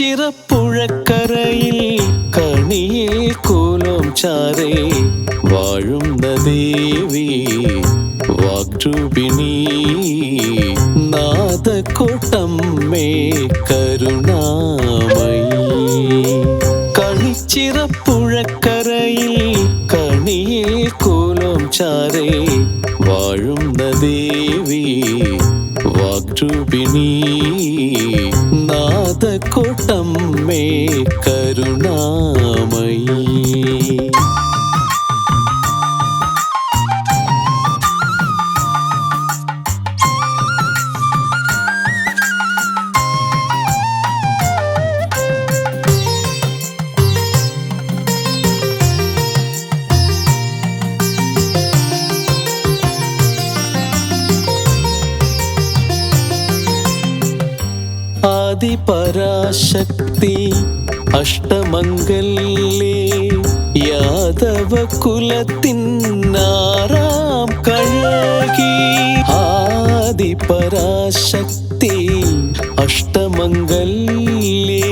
കണിച്ചിറപ്പുഴക്കരയിൽ കണിയിൽ കൂലം ചാരേ വാഴുന്ന ദേവി വാഗ്രൂപിണി നാദക്കൊട്ടമ്മേ കരുണാമയി കണിച്ചിറപ്പുഴക്കരയിൽ കണിയിൽ കൂലം ചാരേ വാഴുന്ന ദേവി വാഗ്രൂപിണി ਨਹੀਂ ആദിപരാശക്തി അഷ്ടമംഗല്യേ യാദവ കുലത്തിനാറാം കഴകി. ആദിപരാശക്തി അഷ്ടമംഗല്യേ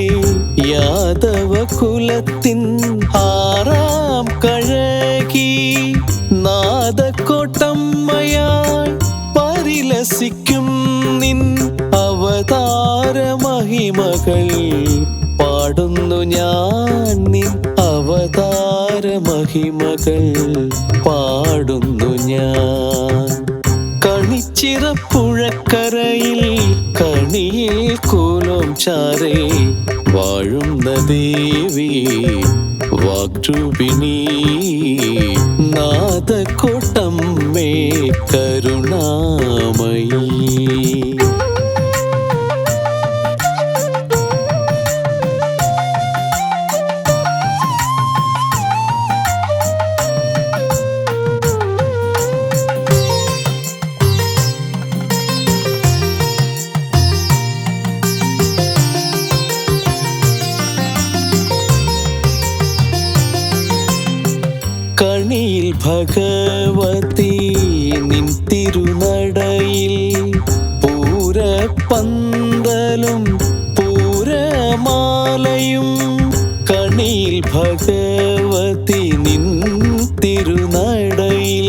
യാദവ കുലത്തിൻ ആറാം മഹിമകൾ പാടുന്നു ഞാൻ. നിൻ അവതാര മഹിമകൾ പാടുന്നു ഞാൻ. കണിച്ചിറപ്പുഴക്കരയിൽ കണിയിൽ കൂലം ചാരേ. വാഴുന്ന ദേവി വാഗ്രൂപിണി കണിയിൽ ഭഗവതി നിൻ തിരുനടയിൽ പൂരപ്പന്തലും പൂരമാലയും കണിയിൽ ഭഗവതി നിൻ തിരുനടയിൽ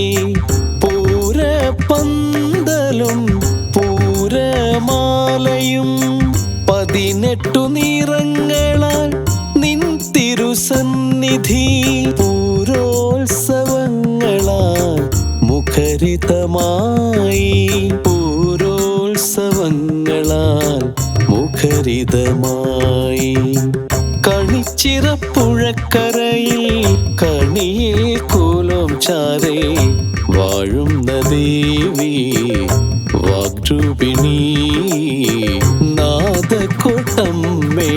പൂരപ്പന്തലും പൂരമാലയും പതിനെട്ടു നിറങ്ങളാൽ നിൻ തിരുസന്നിധി പൂരോത്സവങ്ങളാൽ മുഖരിതമായി പൂരോത്സവങ്ങളാൽ മുഖരിതമായി. കണിച്ചിറപ്പുഴക്കരയിൽ കണിയിൽ കൂലം ചാരേ വാഴുന്ന ദേവി വാഗ്രൂപിണി. നാദക്കോട്ടമ്മേ